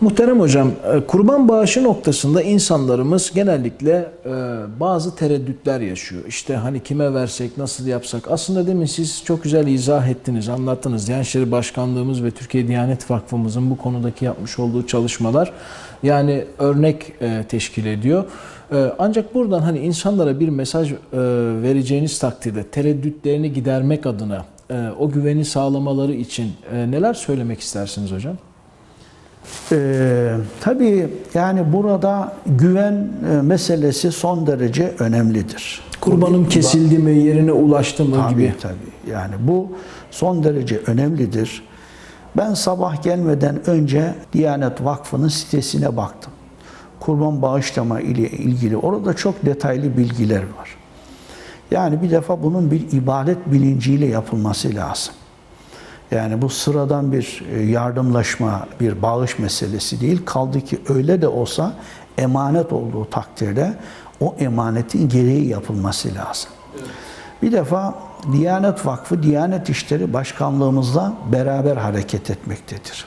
Muhterem hocam, e, kurban bağışı noktasında insanlarımız genellikle e, bazı tereddütler yaşıyor. İşte hani kime versek, nasıl yapsak? Aslında demin siz çok güzel izah ettiniz, anlattınız. Diyanet İşleri Başkanlığımız ve Türkiye Diyanet Vakfımızın bu konudaki yapmış olduğu çalışmalar yani örnek e, teşkil ediyor. Ancak buradan hani insanlara bir mesaj vereceğiniz takdirde tereddütlerini gidermek adına o güveni sağlamaları için neler söylemek istersiniz hocam? Ee, tabii yani burada güven e, meselesi son derece önemlidir. Kurbanım kesildi mi, yerine ulaştı mı Tabii gibi. tabii. Yani bu son derece önemlidir. Ben sabah gelmeden önce Diyanet Vakfı'nın sitesine baktım. Kurban bağışlama ile ilgili orada çok detaylı bilgiler var. Yani bir defa bunun bir ibadet bilinciyle yapılması lazım. Yani bu sıradan bir e, yardımlaşma, bir bağış meselesi değil. Kaldı ki öyle de olsa emanet olduğu takdirde o emanetin gereği yapılması lazım. Bir defa Diyanet Vakfı, Diyanet İşleri Başkanlığımızla beraber hareket etmektedir.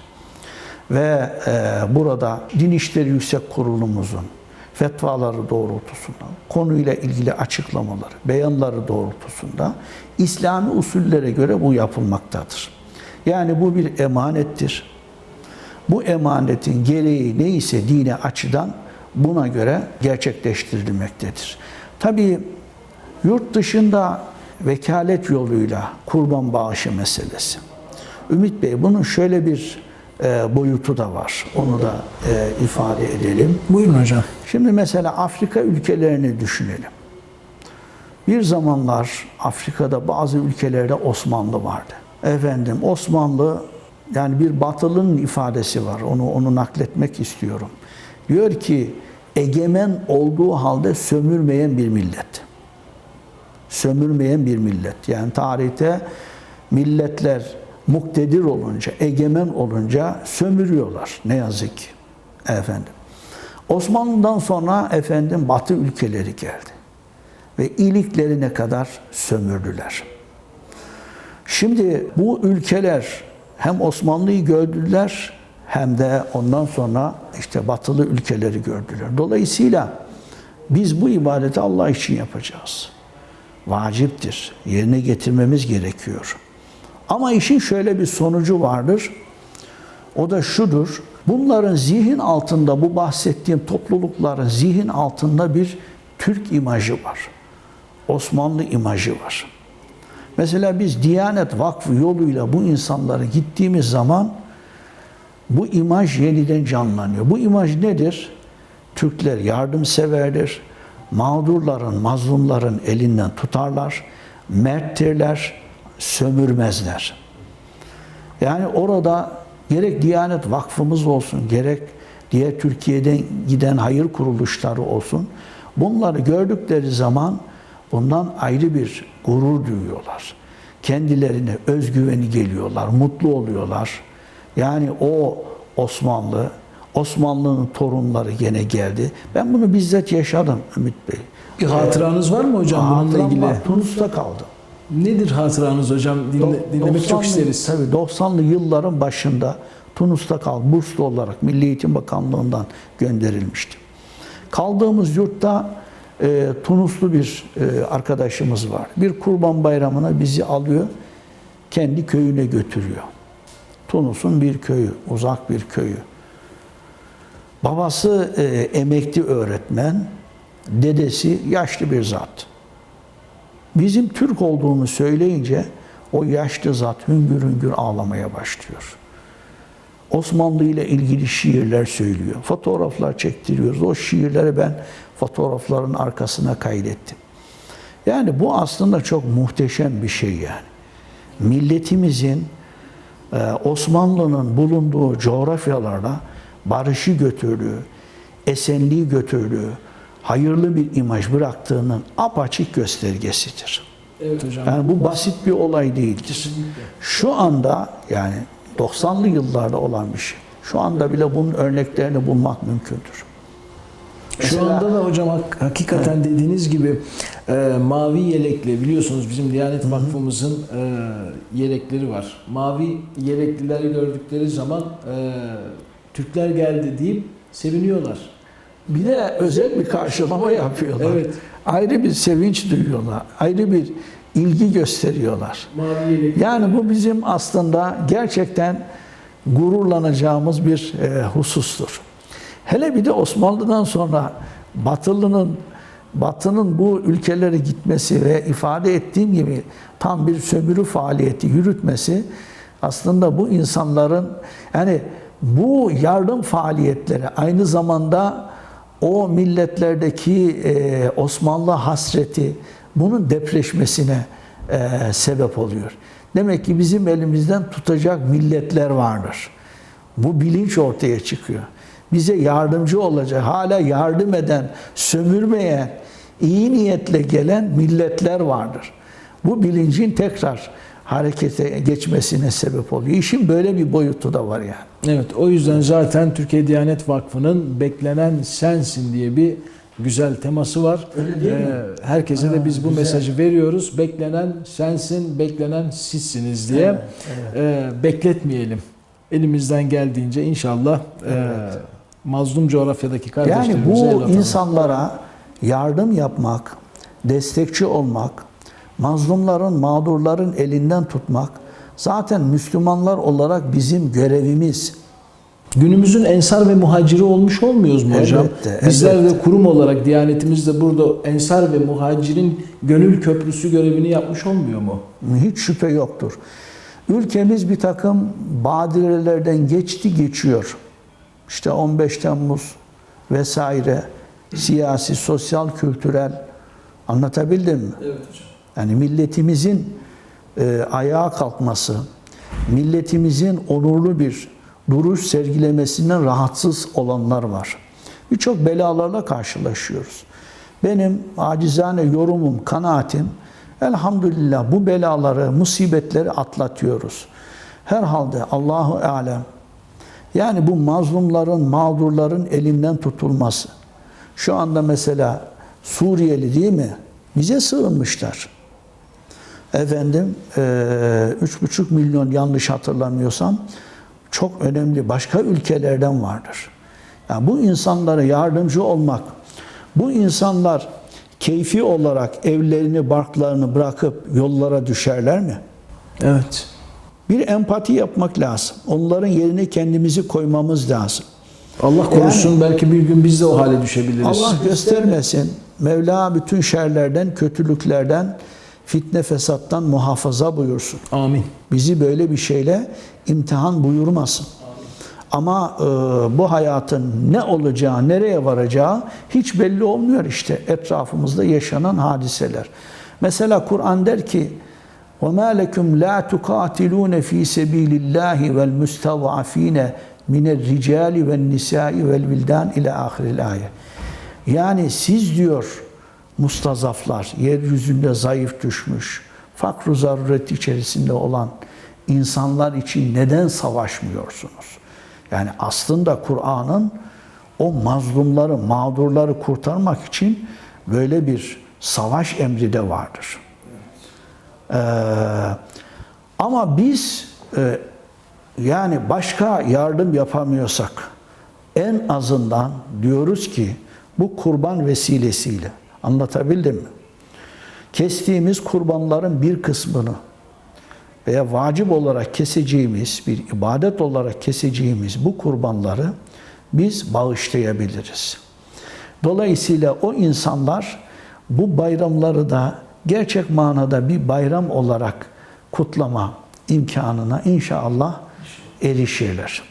Ve e, burada Din İşleri Yüksek Kurulumuzun fetvaları doğrultusunda, konuyla ilgili açıklamaları, beyanları doğrultusunda İslami usullere göre bu yapılmaktadır. Yani bu bir emanettir. Bu emanetin gereği neyse dine açıdan buna göre gerçekleştirilmektedir. Tabii yurt dışında vekalet yoluyla kurban bağışı meselesi. Ümit Bey bunun şöyle bir e, boyutu da var. Onu da e, ifade edelim. Buyurun hocam. Şimdi mesela Afrika ülkelerini düşünelim. Bir zamanlar Afrika'da bazı ülkelerde Osmanlı vardı. Efendim Osmanlı yani bir batılının ifadesi var. Onu onu nakletmek istiyorum. Diyor ki egemen olduğu halde sömürmeyen bir millet. Sömürmeyen bir millet. Yani tarihte milletler muktedir olunca, egemen olunca sömürüyorlar. Ne yazık ki. Efendim. Osmanlı'dan sonra efendim Batı ülkeleri geldi ve iliklerine kadar sömürdüler. Şimdi bu ülkeler hem Osmanlı'yı gördüler hem de ondan sonra işte batılı ülkeleri gördüler. Dolayısıyla biz bu ibadeti Allah için yapacağız. Vaciptir. Yerine getirmemiz gerekiyor. Ama işin şöyle bir sonucu vardır. O da şudur. Bunların zihin altında bu bahsettiğim toplulukların zihin altında bir Türk imajı var. Osmanlı imajı var. Mesela biz Diyanet Vakfı yoluyla bu insanlara gittiğimiz zaman bu imaj yeniden canlanıyor. Bu imaj nedir? Türkler yardımseverdir. Mağdurların, mazlumların elinden tutarlar. Merttirler, sömürmezler. Yani orada gerek Diyanet Vakfımız olsun, gerek diğer Türkiye'den giden hayır kuruluşları olsun, bunları gördükleri zaman bundan ayrı bir gurur duyuyorlar. Kendilerine özgüveni geliyorlar, mutlu oluyorlar. Yani o Osmanlı, Osmanlı'nın torunları gene geldi. Ben bunu bizzat yaşadım Ümit Bey. Bir hatıranız var mı hocam bununla Hatıram ilgili? var, Tunus'ta kaldım. Nedir hatıranız hocam? Dinle, dinlemek çok 90'lı isteriz. Tabii 90'lı yılların başında Tunus'ta kal, burslu olarak Milli Eğitim Bakanlığı'ndan gönderilmiştim. Kaldığımız yurtta e, Tunuslu bir e, arkadaşımız var. Bir kurban bayramına bizi alıyor, kendi köyüne götürüyor. Tunus'un bir köyü, uzak bir köyü. Babası e, emekli öğretmen, dedesi yaşlı bir zat. Bizim Türk olduğunu söyleyince o yaşlı zat hüngür hüngür ağlamaya başlıyor. Osmanlı ile ilgili şiirler söylüyor. Fotoğraflar çektiriyoruz. O şiirleri ben fotoğrafların arkasına kaydettim. Yani bu aslında çok muhteşem bir şey yani. Milletimizin e, Osmanlı'nın bulunduğu coğrafyalarda barışı götürdüğü, esenliği götürdüğü, hayırlı bir imaj bıraktığının apaçık göstergesidir. Evet hocam. Yani bu basit bir olay değildir. Şu anda yani 90'lı yıllarda olan bir şey. Şu anda bile bunun örneklerini bulmak mümkündür. Şu anda da hocam hak- hakikaten dediğiniz gibi e, mavi yelekli biliyorsunuz bizim Diyanet Vakfımızın e, yelekleri var. Mavi yeleklileri gördükleri zaman e, Türkler geldi deyip seviniyorlar. Bir de özel bir karşılama yapıyorlar. Evet. Ayrı bir sevinç duyuyorlar. Ayrı bir ilgi gösteriyorlar. Yani bu bizim aslında gerçekten gururlanacağımız bir e, husustur. Hele bir de Osmanlı'dan sonra Batılı'nın Batı'nın bu ülkelere gitmesi ve ifade ettiğim gibi tam bir sömürü faaliyeti yürütmesi aslında bu insanların yani bu yardım faaliyetleri aynı zamanda o milletlerdeki e, Osmanlı hasreti bunun depreşmesine e, sebep oluyor. Demek ki bizim elimizden tutacak milletler vardır. Bu bilinç ortaya çıkıyor. Bize yardımcı olacak, hala yardım eden, sömürmeyen, iyi niyetle gelen milletler vardır. Bu bilincin tekrar harekete geçmesine sebep oluyor. İşin böyle bir boyutu da var yani. Evet o yüzden zaten Türkiye Diyanet Vakfı'nın beklenen sensin diye bir güzel teması var. Ee, herkese de biz bu güzel. mesajı veriyoruz. Beklenen sensin, beklenen sizsiniz diye. Ee, bekletmeyelim. Elimizden geldiğince inşallah e, mazlum coğrafyadaki Yani kardeşlerimize el bu insanlara yardım yapmak, destekçi olmak, mazlumların, mağdurların elinden tutmak zaten Müslümanlar olarak bizim görevimiz. Günümüzün ensar ve muhaciri olmuş olmuyoruz mu hocam? Elbette, Bizler de kurum olarak Diyanetimiz de burada ensar ve muhacirin gönül köprüsü görevini yapmış olmuyor mu? Hiç şüphe yoktur. Ülkemiz bir takım badirelerden geçti geçiyor. İşte 15 Temmuz vesaire siyasi, sosyal, kültürel anlatabildim mi? Evet hocam. Yani milletimizin e, ayağa kalkması, milletimizin onurlu bir duruş sergilemesinden rahatsız olanlar var. Birçok belalarla karşılaşıyoruz. Benim acizane yorumum, kanaatim, elhamdülillah bu belaları, musibetleri atlatıyoruz. Herhalde Allahu alem. Yani bu mazlumların, mağdurların elinden tutulması. Şu anda mesela Suriyeli değil mi? Bize sığınmışlar. Efendim, üç buçuk milyon yanlış hatırlamıyorsam çok önemli başka ülkelerden vardır. Yani bu insanlara yardımcı olmak, bu insanlar keyfi olarak evlerini, barklarını bırakıp yollara düşerler mi? Evet. Bir empati yapmak lazım. Onların yerine kendimizi koymamız lazım. Allah korusun belki bir gün biz de o hale düşebiliriz. Allah göstermesin. Mevla bütün şerlerden, kötülüklerden, fitne fesattan muhafaza buyursun. Amin. Bizi böyle bir şeyle imtihan buyurmasın. Ama e, bu hayatın ne olacağı, nereye varacağı hiç belli olmuyor işte etrafımızda yaşanan hadiseler. Mesela Kur'an der ki وَمَا لَكُمْ لَا تُقَاتِلُونَ ف۪ي سَب۪يلِ اللّٰهِ وَالْمُسْتَضْعَف۪ينَ مِنَ الرِّجَالِ وَالنِّسَاءِ وَالْوِلْدَانِ ile ahiril ayet. Yani siz diyor mustazaflar, yeryüzünde zayıf düşmüş, fakru zaruret içerisinde olan insanlar için neden savaşmıyorsunuz? Yani aslında Kur'an'ın o mazlumları, mağdurları kurtarmak için böyle bir savaş emri de vardır. Ee, ama biz e, yani başka yardım yapamıyorsak en azından diyoruz ki bu kurban vesilesiyle anlatabildim mi? Kestiğimiz kurbanların bir kısmını veya vacip olarak keseceğimiz, bir ibadet olarak keseceğimiz bu kurbanları biz bağışlayabiliriz. Dolayısıyla o insanlar bu bayramları da gerçek manada bir bayram olarak kutlama imkanına inşallah erişirler.